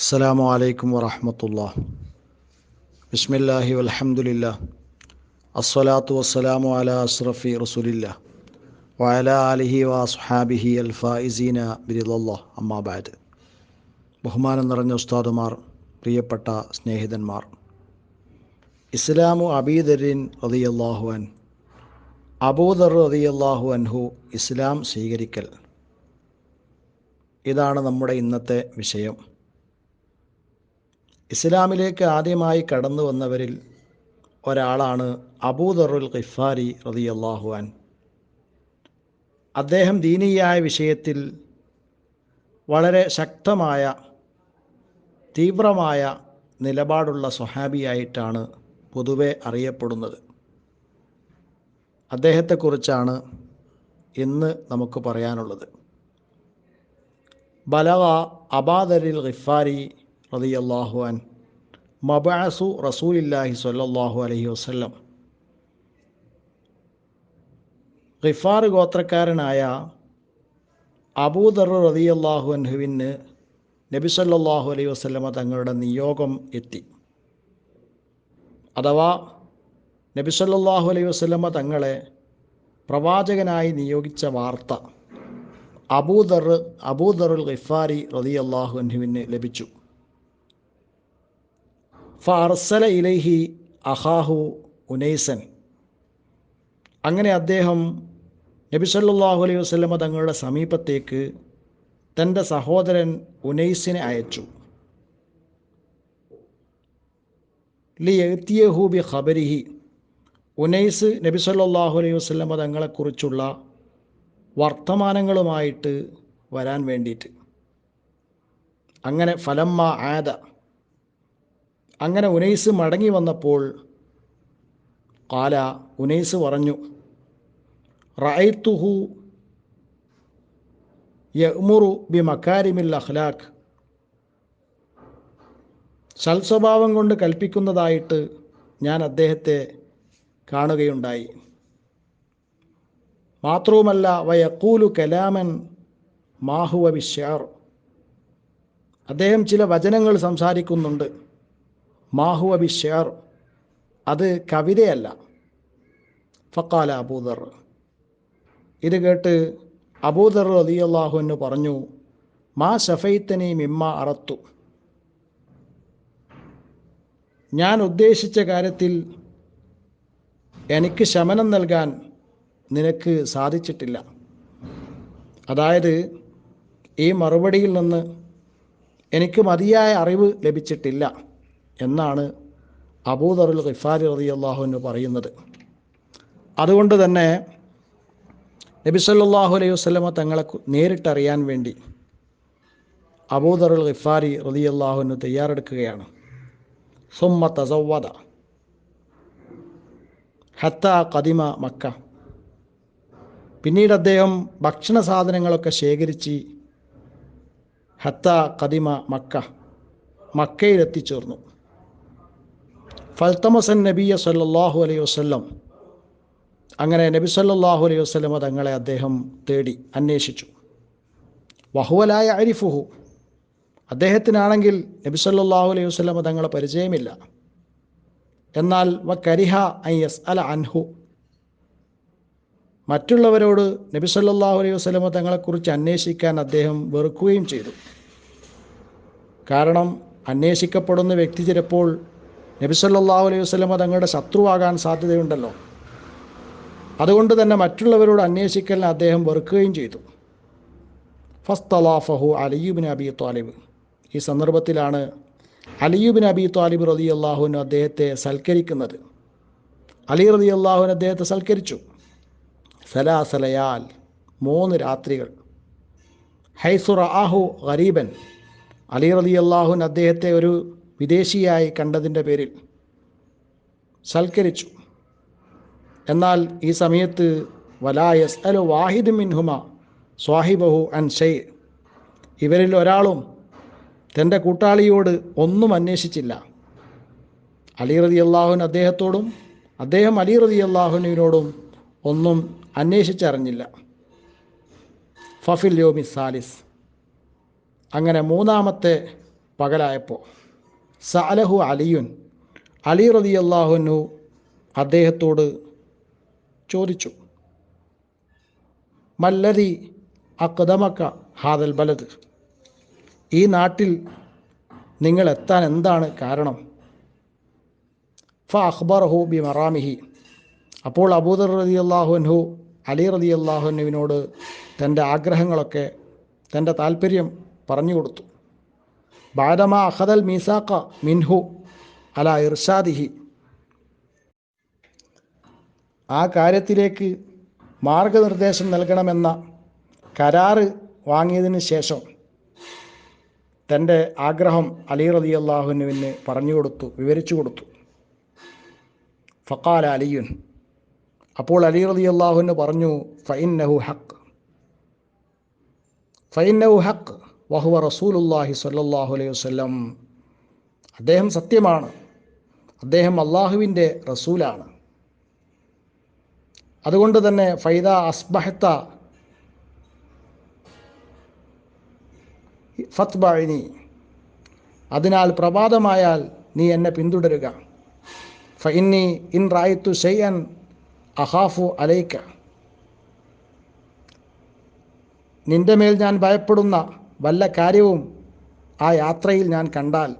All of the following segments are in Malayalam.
അസ്സലാമു അലൈക്കും വറഹമത്തുള്ള ബിസ്മില്ലാഹി വൽഹംദുലില്ല അസ്സലാത്തു വസ്സലാമു അല അസ്റഫി റസൂലില്ല വഅല ആലിഹി വസ്ഹാബിഹി അൽ ഫായിസീന ബിരിദല്ലാ അമ്മാബാദ് ബഹുമാനം നിറഞ്ഞ ഉസ്താദുമാർ പ്രിയപ്പെട്ട സ്നേഹിതന്മാർ. ഇസ്ലാമു അബീദരിൻ റതിയല്ലാഹു അൻ അബൂദർ റതിയല്ലാഹു അൻഹു ഇസ്ലാം സ്വീകരിക്കൽ. ഇതാണ് നമ്മുടെ ഇന്നത്തെ വിഷയം. ഇസ്ലാമിലേക്ക് ആദ്യമായി കടന്നു വന്നവരിൽ ഒരാളാണ് അബൂദറുൽ ഖിഫാരി റതി അള്ളാഹുവാൻ അദ്ദേഹം ദീനീയായ വിഷയത്തിൽ വളരെ ശക്തമായ തീവ്രമായ നിലപാടുള്ള സ്വഹാബിയായിട്ടാണ് പൊതുവെ അറിയപ്പെടുന്നത്. അദ്ദേഹത്തെക്കുറിച്ചാണ് ഇന്ന് നമുക്ക് പറയാനുള്ളത്. ബലവ അബാദരിൽ ഖിഫാരി റതിയല്ലാഹു അൻ മബാസു റസൂലില്ലാഹി സ്വല്ലല്ലാഹു അലഹി വസല്ലം. ഖിഫാർ ഗോത്രക്കാരനായ അബൂദർ റതിയല്ലാഹു അൻഹുവിന് നബി സല്ലാഹു അലൈഹി വസല്ലമ തങ്ങളുടെ നിയോഗം എത്തി. അഥവാ നബി സല്ലാഹു അലൈഹി വസല്ലമ തങ്ങളെ പ്രവാചകനായി നിയോഗിച്ച വാർത്ത അബൂദർ അബൂദറുൽ ഖിഫാരി റതിയല്ലാഹു അൻഹുവിന് ലഭിച്ചു. ഫർസല ഇലൈഹി അഹാഹു ഉനൈസൻ. അങ്ങനെ അദ്ദേഹം നബി സല്ലാഹു അലൈഹി വസല്ലമ തങ്ങളുടെ സമീപത്തേക്ക് തന്റെ സഹോദരൻ ഉനൈസിനെ അയച്ചു. ലി എത്തിയഹു ഖബരിഹി. ഉനൈസ് നബി സല്ലാഹു അലൈഹി വസല്ലമ തങ്ങളെക്കുറിച്ചുള്ള വർത്തമാനങ്ങളുമായിട്ട് വരാൻ വേണ്ടിയിട്ട്. അങ്ങനെ ഫലമ്മ ആദ അങ്ങനെ ഉനൈസ് മടങ്ങി വന്നപ്പോൾ കാല ഉനൈസ് പറഞ്ഞു റഅയ്ത്തുഹു യമുറു ബി മക്കാരിമിൽ അഖ്ലാഖ്. സൽസ്വഭാവം കൊണ്ട് കൽപ്പിക്കുന്നതായിട്ട് ഞാൻ അദ്ദേഹത്തെ കാണുകയുണ്ടായി. മാത്രവുമല്ല വയക്കൂലു കലാമൻ മാഹുവ വിശ്യാർ അദ്ദേഹം ചില വചനങ്ങൾ സംസാരിക്കുന്നുണ്ട്. മാഹുവ ബിഷാർ അത് കവിതയല്ല. ഫക്കാല അബൂദർ. ഇത് കേട്ട് അബൂദർ റലിയല്ലാഹു എന്ന് പറഞ്ഞു മാ ഷഫൈത്തനി മിമ്മ അറത്തു. ഞാൻ ഉദ്ദേശിച്ച കാര്യത്തിൽ എനിക്ക് ശമനം നൽകാൻ നിനക്ക് സാധിച്ചിട്ടില്ല. അതായത് ഈ മറുപടിയിൽ നിന്ന് എനിക്ക് മതിയായ അറിവ് ലഭിച്ചിട്ടില്ല. എന്നാണ് അബൂദറുൽ ഖിഫാരി റതി അള്ളാഹുവിന് പറയുന്നത്. അതുകൊണ്ട് തന്നെ നബി സല്ലല്ലാഹു അലൈഹി വസല്ലമ തങ്ങളെ നേരിട്ടറിയാൻ വേണ്ടി അബൂദറുൽ ഖിഫാരി റതി അള്ളാഹുവിന് തയ്യാറെടുക്കുകയാണ്. സുമ്മ തസവ്വദ. ഹത്ത കദിമ മക്ക. പിന്നീട് അദ്ദേഹം ഭക്ഷണ സാധനങ്ങളൊക്കെ ശേഖരിച്ച് ഹത്ത കദിമ മക്ക മക്കയിൽ എത്തിച്ചേർന്നു ഫൽത്തമസൻ നബിയ സല്ലാഹു അലൈഹി വസ്ലം അങ്ങനെ നബി സല്ലാഹു അലൈഹി വസ്ലമ തങ്ങളെ അദ്ദേഹം തേടി അന്വേഷിച്ചു. വഹുവലായ അരിഫുഹു അദ്ദേഹത്തിനാണെങ്കിൽ നബി സല്ലാഹു അലൈഹി വസ്ലമ തങ്ങളെ പരിചയമില്ല. എന്നാൽ വ കരിഹ ഐ എസ് അല അൻഹു. മറ്റുള്ളവരോട് നബി സല്ലാഹു അലൈഹി വസ്ലമ തങ്ങളെക്കുറിച്ച് അന്വേഷിക്കാൻ അദ്ദേഹം വെറുക്കുകയും ചെയ്തു. കാരണം അന്വേഷിക്കപ്പെടുന്ന വ്യക്തി ചിലപ്പോൾ നബി സല്ലാഹു അലൈഹി വസ്ലമ തങ്ങളുടെ ശത്രുവാകാൻ സാധ്യതയുണ്ടല്ലോ. അതുകൊണ്ട് തന്നെ മറ്റുള്ളവരോട് അന്വേഷിക്കലിന് അദ്ദേഹം വെറുക്കുകയും ചെയ്തു. ഫസ്തലാഫഹു അലിയുബിൻ അബി താലിബ് ഈ സന്ദർഭത്തിലാണ് അലിയുബിൻ അബി താലിബ് റതി അള്ളാഹുവിന് അദ്ദേഹത്തെ സൽക്കരിക്കുന്നത്. അലി റതി അള്ളാഹുവിന് അദ്ദേഹത്തെ സൽക്കരിച്ചു. സലാസലയാൽ മൂന്ന് രാത്രികൾ. ഹൈസുറ ആഹു ഗരീബൻ. അലി റതി അള്ളാഹുൻ അദ്ദേഹത്തെ ഒരു വിദേശിയായി കണ്ടതിന്റെ പേരിൽ സൽക്കരിച്ചു. എന്നാൽ ഈ സമയത്ത് വലായസ് അലോ വാഹിദ് മിൻഹുമ സ്വാഹിബഹു അൻ ഷെയ് ഇവരിൽ ഒരാളും തന്റെ കൂട്ടാളിയോട് ഒന്നും അന്വേഷിച്ചില്ല. അലി റതി അള്ളാഹുൻ അദ്ദേഹത്തോടും അദ്ദേഹം അലി റതി ഒന്നും അന്വേഷിച്ചറിഞ്ഞില്ല. ഫഫിൽ യോമി സാലിസ്. അങ്ങനെ മൂന്നാമത്തെ പകലായപ്പോൾ സഅലഹു അലിയുൻ. അലി റതി അള്ളാഹുനു അദ്ദേഹത്തോട് ചോദിച്ചു മല്ലതി അക്കദമക്ക ഹാദൽ ബലത് ഈ നാട്ടിൽ നിങ്ങൾ എത്താൻ എന്താണ് കാരണം? ഫ അഖ്ബർഹു ബി മറാമിഹി അപ്പോൾ അബൂദർ റതി അള്ളാഹുൻഹു അലി റതി അള്ളാഹുനുവിനോട് തന്റെ ആഗ്രഹങ്ങളൊക്കെ തന്റെ താല്പര്യം പറഞ്ഞു കൊടുത്തു. മിൻഹു അല ആ കാര്യത്തിലേക്ക് മാർഗനിർദ്ദേശം നൽകണമെന്ന കരാറ് വാങ്ങിയതിന് ശേഷം തന്റെ ആഗ്രഹം അലി റതി അള്ളാഹുനുവിന് പറഞ്ഞു കൊടുത്തു വിവരിച്ചു കൊടുത്തു. ഫക്കാല അലിയുൻ. അപ്പോൾ അലി റതി അള്ളാഹുന് പറഞ്ഞു ഫൈന്നഹു ഹക്ക് ഫൈന്നഹു ഹക്ക് വഹുവ റസൂലുല്ലാഹി സല്ലാഹു അലൈഹി വസ്ലം അദ്ദേഹം സത്യമാണ്. അദ്ദേഹം അള്ളാഹുവിന്റെ റസൂലാണ്. അതുകൊണ്ട് തന്നെ ഫൈദ അസ്ബഹത്ത ഫത്ബിനി അതിനാൽ പ്രഭാതമായാൽ നീ എന്നെ പിന്തുടരുക. ഫഇന്നി ഇൻ റായിത്തു ഷെയ്യൻ അഹാഫു അലൈക്ക നിന്റെ മേൽ ഞാൻ ഭയപ്പെടുന്ന വല്ല കാര്യവും ആ യാത്രയിൽ ഞാൻ കണ്ടാൽ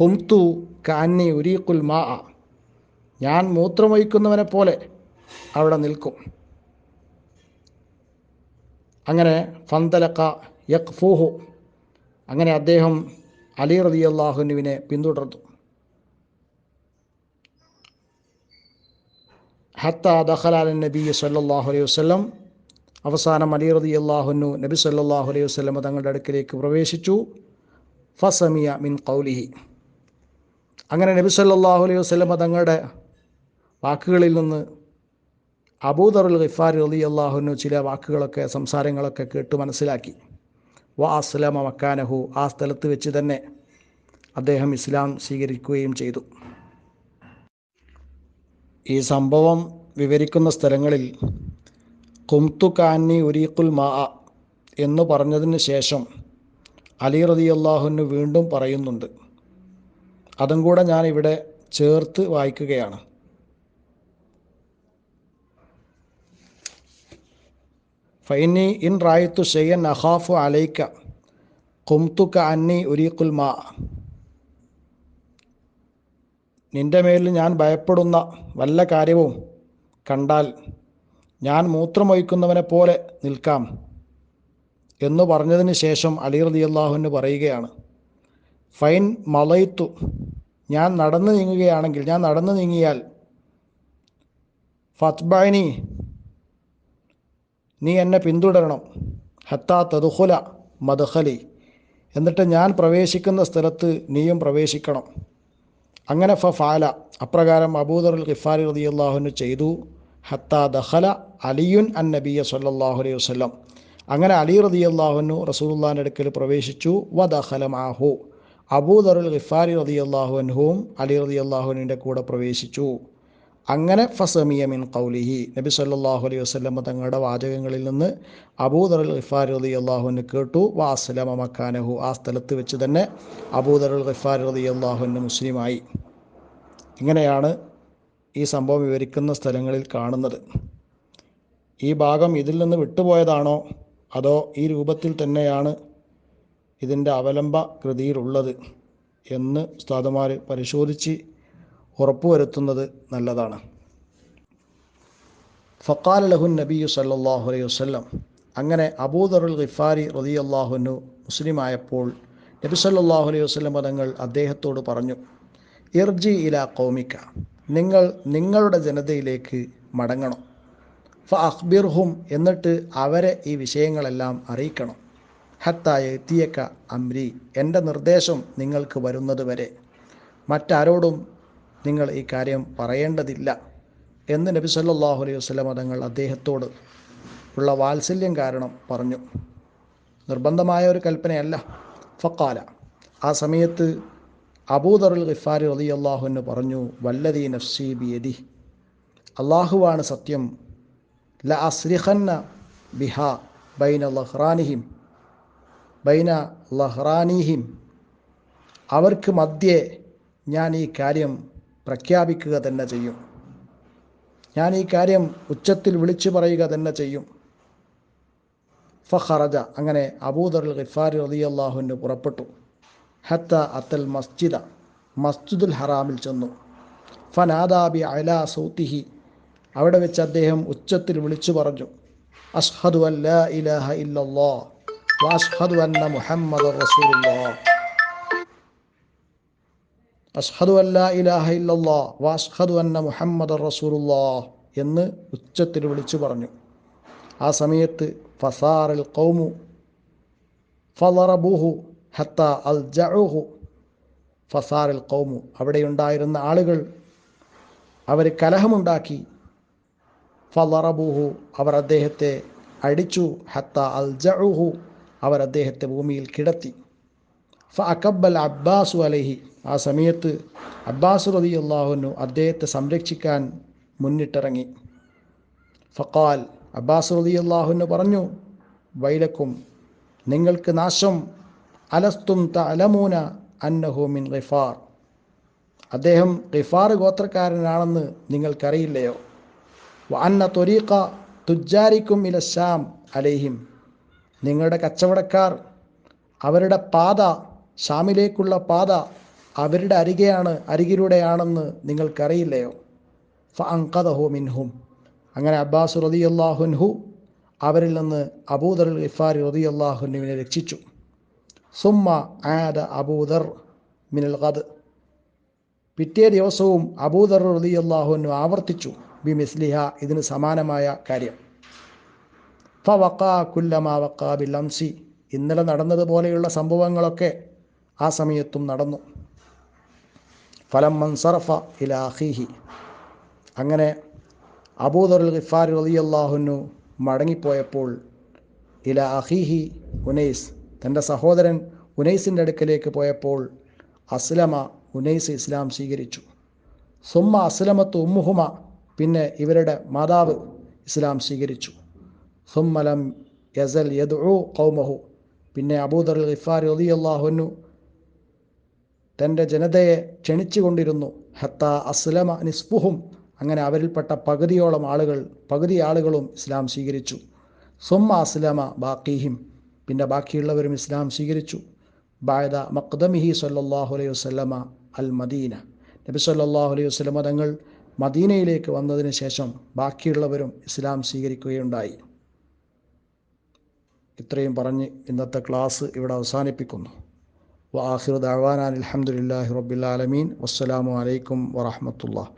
കുംതു കാന്നി ഉരീഖുൽ മാ ഞാൻ മൂത്രമൊഴിക്കുന്നവനെ പോലെ അവിടെ നിൽക്കും. അങ്ങനെ ഫന്തലക്ക യക്ഫൂഹു അങ്ങനെ അദ്ദേഹം അലി റതി അള്ളാഹുനുവിനെ പിന്തുടർന്നു. ഹത്ത ദഹലാൽ നബി സല്ലാഹു അലൈഹി വസ്ലം അവസാനം അലി റതി അള്ളാഹുനു നബി സല്ലാഹു അലൈഹി വസ്ലമ തങ്ങളുടെ അടുക്കിലേക്ക് പ്രവേശിച്ചു. ഫസമിയ മിൻ കൗലിഹി അങ്ങനെ നബി സല്ലാഹു അലൈഹി വസ്ലമ തങ്ങളുടെ വാക്കുകളിൽ നിന്ന് അബൂദറുൽ ഖിഫാർ അലി അള്ളാഹുനു ചില വാക്കുകളൊക്കെ സംസാരങ്ങളൊക്കെ കേട്ട് മനസ്സിലാക്കി. വ അസ്ലമ മക്കാനഹു ആ സ്ഥലത്ത് വെച്ച് തന്നെ അദ്ദേഹം ഇസ്ലാം സ്വീകരിക്കുകയും ചെയ്തു. ഈ സംഭവം വിവരിക്കുന്ന സ്ഥലങ്ങളിൽ കുംതു കാന്നി ഉരീഖുൽ മാ എന്ന് പറഞ്ഞതിന് ശേഷം അലി റതി അള്ളാഹുവിന് വീണ്ടും പറയുന്നുണ്ട്. അതും കൂടെ ഞാൻ ഇവിടെ ചേർത്ത് വായിക്കുകയാണ്. ഫൈനി ഇൻ റായത്തു ഷെയ്യൻ അഹാഫു അലൈക്ക കുംതു കാന്നി ഉരീഖുൽ മാ നിന്റെ മേലിൽ ഞാൻ ഭയപ്പെടുന്ന വല്ല കാര്യവും കണ്ടാൽ ഞാൻ മൂത്രമൊഴിക്കുന്നവനെ പോലെ നിൽക്കാം എന്ന് പറഞ്ഞതിന് ശേഷം അലി റതി അള്ളാഹുവിന് പറയുകയാണ്. ഫൈൻ മലയത്തു ഞാൻ നടന്നു നീങ്ങുകയാണെങ്കിൽ ഞാൻ നടന്നു നീങ്ങിയാൽ ഫത്ബാനി നീ എന്നെ പിന്തുടരണം. ഹത്താ തതുഹുല മദഹലി എന്നിട്ട് ഞാൻ പ്രവേശിക്കുന്ന സ്ഥലത്ത് നീയും പ്രവേശിക്കണം. അങ്ങനെ ഫ ഫാല അപ്രകാരം അബൂദർ അൽ ഖിഫാരി റതി അള്ളാഹുന് ചെയ്തു. ഹത്താ ദഹല അലിയുൻ അൻ നബിയ സല്ലാഹു അലൈഹി വസ്ലം അങ്ങനെ അലി റതി അള്ളാഹുനു റസൂലുള്ളാന്റെ അടുക്കൽ പ്രവേശിച്ചു. വ ദഹല മാഹു അബൂദറുൽ ഗിഫാരി റതി അള്ളാഹുഅൻഹുവും അലി റതി അള്ളാഹുനുവിന്റെ കൂടെ പ്രവേശിച്ചു. അങ്ങനെ ഫസമിയ മിൻ കൗലിഹി നബി സല്ലാഹു അലൈഹി വസ്ലമ തങ്ങളുടെ വാചകങ്ങളിൽ നിന്ന് അബൂദറുൽ ഖിഫാർ റതി അള്ളാഹുവിന് കേട്ടു. വാസ്ലമ മക്കാനഹു. ആ സ്ഥലത്ത് വെച്ച് തന്നെ അബൂദറുൽ ഖിഫാർ റതി അള്ളാഹുവിന് മുസ്ലിമായി ഇങ്ങനെയാണ് ഈ സംഭവം വിവരിക്കുന്ന സ്ഥലങ്ങളിൽ കാണുന്നത്. ഈ ഭാഗം ഇതിൽ നിന്ന് വിട്ടുപോയതാണോ? അതോ ഈ രൂപത്തിൽ തന്നെയാണ് ഇതിന്റെ അവലംബ കൃതിയിലുള്ളത് എന്ന് ഉസ്താദുമാർ പരിശോധിച്ച് ഉറപ്പുവരുത്തുന്നത് നല്ലതാണ്. ഫക്കാൽ ലഹുൻ നബിയു സല്ലാഹു അലൈഹി വസ്ലം അങ്ങനെ അബൂദറുൽ ഖിഫാരി റതി അള്ളാഹുനു മുസ്ലിമായപ്പോൾ നബി സല്ലാഹു അലൈഹി വസ്ലം പദങ്ങൾ അദ്ദേഹത്തോട് പറഞ്ഞു ഇർജി ഇല കൗമിക്ക നിങ്ങൾ നിങ്ങളുടെ ജനതയിലേക്ക് മടങ്ങണം. ഫ അഖ്ബിർഹും എന്നിട്ട് അവരെ ഈ വിഷയങ്ങളെല്ലാം അറിയിക്കണം. ഹത്തായ എത്തിയക്ക അമ്രി എന്റെ നിർദ്ദേശം നിങ്ങൾക്ക് വരുന്നതുവരെ മറ്റാരോടും നിങ്ങൾ ഈ കാര്യം പറയേണ്ടതില്ല എന്ന് നബി സല്ലാഹു അലൈഹി വസ്ലം തങ്ങൾ അദ്ദേഹത്തോട് ഉള്ള വാത്സല്യം കാരണം പറഞ്ഞു. നിർബന്ധമായ ഒരു കൽപ്പനയല്ല. ഫക്കാല ആ സമയത്ത് അബൂദറുൽ ഖിഫാരി റതി അള്ളാഹുവിന് പറഞ്ഞു വല്ലദീ നഫ്സി ബിയദി അള്ളാഹുവാണ് സത്യം ല അസ്രിഖന്ന ബിഹ ബൈന ലഹ്റാനിഹിം ബൈന ലഹ്റാനിഹിം. അവർക്ക് മധ്യേ ഞാൻ ഈ കാര്യം പ്രഖ്യാപിക്കുക തന്നെ ചെയ്യും. ഞാൻ ഈ കാര്യം ഉച്ചത്തിൽ വിളിച്ചു പറയുക തന്നെ ചെയ്യും. ഫഖറജ അങ്ങനെ അബൂദർ ഖിഫാരി അള്ളാഹുവിന് പുറപ്പെട്ടു. ഹത്ത അത്തൽ മസ്ജിദ മസ്ജിദുൽ ഹറാമിൽ ചെന്നു. ഫനാദാബി അല സൗത്തിഹി. അവിടെ വെച്ച് അദ്ദേഹം ഉച്ചത്തിൽ വിളിച്ചു പറഞ്ഞു അഷ്ഹദു അല്ല ഇലഹ ഇല്ലല്ലാ വാഷ്ഹദു അന്ന മുഹമ്മദ് റസൂലുള്ളാ. അഷ്ഹദു അല്ല ഇലാഹ ഇല്ലല്ലാ വാഷ്ഹദു അന്ന മുഹമ്മദ് റസൂലുള്ളാ എന്ന് ഉച്ചത്തിൽ വിളിച്ചു പറഞ്ഞു. ആ സമയത്ത് ഫസാറിൽ കൗമു ഫലറബുഹു ഹത്ത അൽ ജഹു ഫസാറിൽ കൗമു അവിടെയുണ്ടായിരുന്ന ആളുകൾ അവർ കലഹമുണ്ടാക്കി. ഫലറബുഹു അവർ അദ്ദേഹത്തെ അടിച്ചു. ഹത്ത അൽ ജഹു അവർ അദ്ദേഹത്തെ ഭൂമിയിൽ കിടത്തി. ഫ അക്കബൽ അബ്ബാസു അലഹി ആ സമയത്ത് അബ്ബാസ് റതി അള്ളാഹുനു അദ്ദേഹത്തെ സംരക്ഷിക്കാൻ മുന്നിട്ടിറങ്ങി. ഫക്കാൽ അബ്ബാസ് റതി അള്ളാഹുനു പറഞ്ഞു വൈലക്കും നിങ്ങൾക്ക് നാശം അലസ്തും തലമൂന അന്നഹു മിൻ ഖിഫാർ അദ്ദേഹം ഖിഫാർ ഗോത്രക്കാരനാണെന്ന് നിങ്ങൾക്കറിയില്ലയോ? അന്ന തൊരീഖ തുജാരിക്കും ഇലശാം അലേഹിം. നിങ്ങളുടെ കച്ചവടക്കാർ അവരുടെ പാത ഷാമിലേക്കുള്ള പാത അവരുടെ അരികെയാണ് അരികിലൂടെയാണെന്ന് നിങ്ങൾക്കറിയില്ലയോ? ഫ മിൻഹും. അങ്ങനെ അബ്ബാസ് റതിയല്ലാഹുൻഹു അവരിൽ നിന്ന് അബൂദർ ഇഫാർ റതിയല്ലാഹുനുവിനെ രക്ഷിച്ചു. സുമ്മ ആദ അബൂദർ മിനൽ ഖദ്. പിറ്റേ ദിവസവും അബൂദർ റതി അള്ളാഹുനു ആവർത്തിച്ചു. ബി മിസ്ലിഹ ഇതിന് സമാനമായ കാര്യം. ഫ വക്കാ കുല്ലമാ വക്കാ ബിൽ അംസി. ഇന്നലെ നടന്നതുപോലെയുള്ള സംഭവങ്ങളൊക്കെ ആ സമയത്തും നടന്നു. ഫലം മൻസറഫ ഇല അഖീഹി. അങ്ങനെ അബൂദറുൽ ഗിഫാർ റതിയല്ലാഹുനു മടങ്ങിപ്പോയപ്പോൾ ഇല അഖീഹി ഉനൈസ് തന്റെ സഹോദരൻ ഉനൈസിന്റെ അടുക്കലേക്ക് പോയപ്പോൾ അസ്ലമ ഉനൈസ് ഇസ്ലാം സ്വീകരിച്ചു. സുമ്മ അസ്ലമത്ത് ഉമ്മുഹുമ പിന്നെ ഇവരുടെ മാതാവ് ഇസ്ലാം സ്വീകരിച്ചു. സുമ്മലം യസൽ യദു കൗമഹു പിന്നെ അബൂദർ ഗിഫാർ ഒലി അള്ളാഹുനു തന്റെ ജനതയെ ക്ഷണിച്ചുകൊണ്ടിരുന്നു. ഹത്ത അസ്ലമ നിസ്ഫുഹും അങ്ങനെ അവരിൽപ്പെട്ട പകുതിയോളം ആളുകൾ പകുതി ആളുകളും ഇസ്ലാം സ്വീകരിച്ചു. സുമ്മ അസ്ലമ ബാക്കിഹിം പിന്നെ ബാക്കിയുള്ളവരും ഇസ്ലാം സ്വീകരിച്ചു. ബായദ മഖ്ദമിഹി സല്ലാഹു അലൈഹി വസല്ലമ അൽ മദീന നബി സല്ലാഹു അലൈഹി വസ്ലമ തങ്ങൾ മദീനയിലേക്ക് വന്നതിന് ശേഷം ബാക്കിയുള്ളവരും ഇസ്ലാം സ്വീകരിക്കുകയുണ്ടായി. ഇത്രയും പറഞ്ഞ് ഇന്നത്തെ ക്ലാസ് ഇവിടെ അവസാനിപ്പിക്കുന്നു. വാഹിർ അലഹമുല്ലാഹി റബ്ബിൽ ആലമീൻ. വസ്സലാമു അലൈക്കും വറഹമത്തുള്ള